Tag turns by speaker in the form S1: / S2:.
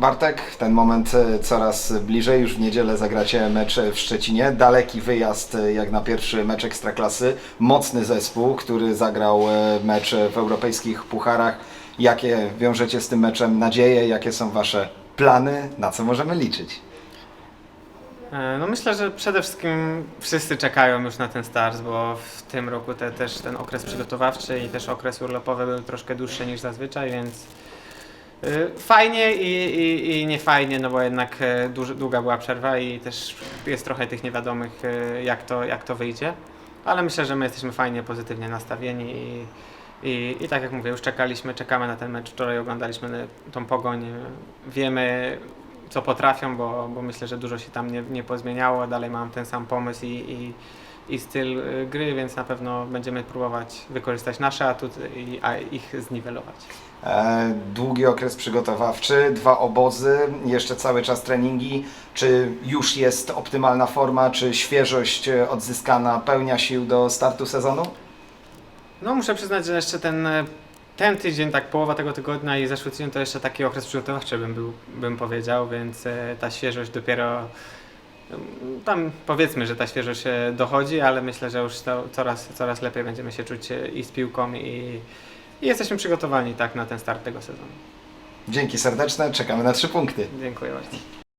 S1: Bartek, ten moment e, coraz bliżej, już w niedzielę zagracie mecz w Szczecinie, daleki wyjazd e, jak na pierwszy mecz Ekstraklasy, mocny zespół, który zagrał e, mecz w europejskich pucharach. Jakie wiążecie z tym meczem nadzieje, jakie są Wasze plany, na co możemy liczyć?
S2: No myślę, że przede wszystkim wszyscy czekają już na ten start, bo w tym roku te, też ten okres przygotowawczy i też okres urlopowy był troszkę dłuższy niż zazwyczaj, więc fajnie i, i, i nie fajnie, no bo jednak e, duży, długa była przerwa i też jest trochę tych niewiadomych, e, jak to, jak to wyjdzie. Ale myślę, że my jesteśmy fajnie, pozytywnie nastawieni i, i, i tak jak mówię, już czekaliśmy, czekamy na ten mecz. Wczoraj oglądaliśmy tą pogoń, wiemy co potrafią, bo, bo myślę, że dużo się tam nie, nie pozmieniało. Dalej mam ten sam pomysł i, i, i styl y, gry, więc na pewno będziemy próbować wykorzystać nasze atuty, i, a ich zniwelować.
S1: E, Długi okres przygotowawczy, dwa obozy, jeszcze cały czas treningi. Czy już jest optymalna forma, czy świeżość e, odzyskana pełnia sił do startu sezonu?
S2: No muszę przyznać, że jeszcze ten, e, ten tydzień, tak połowa tego tygodnia i zeszły tydzień to jeszcze taki okres przygotowawczy bym, był, bym powiedział, więc e, ta świeżość dopiero tam powiedzmy, że ta świeżość dochodzi, ale myślę, że już coraz, coraz lepiej będziemy się czuć e, i z piłką i, i jesteśmy przygotowani tak na ten start tego sezonu.
S1: Dzięki serdeczne, czekamy na trzy punkty.
S2: Dziękuję bardzo.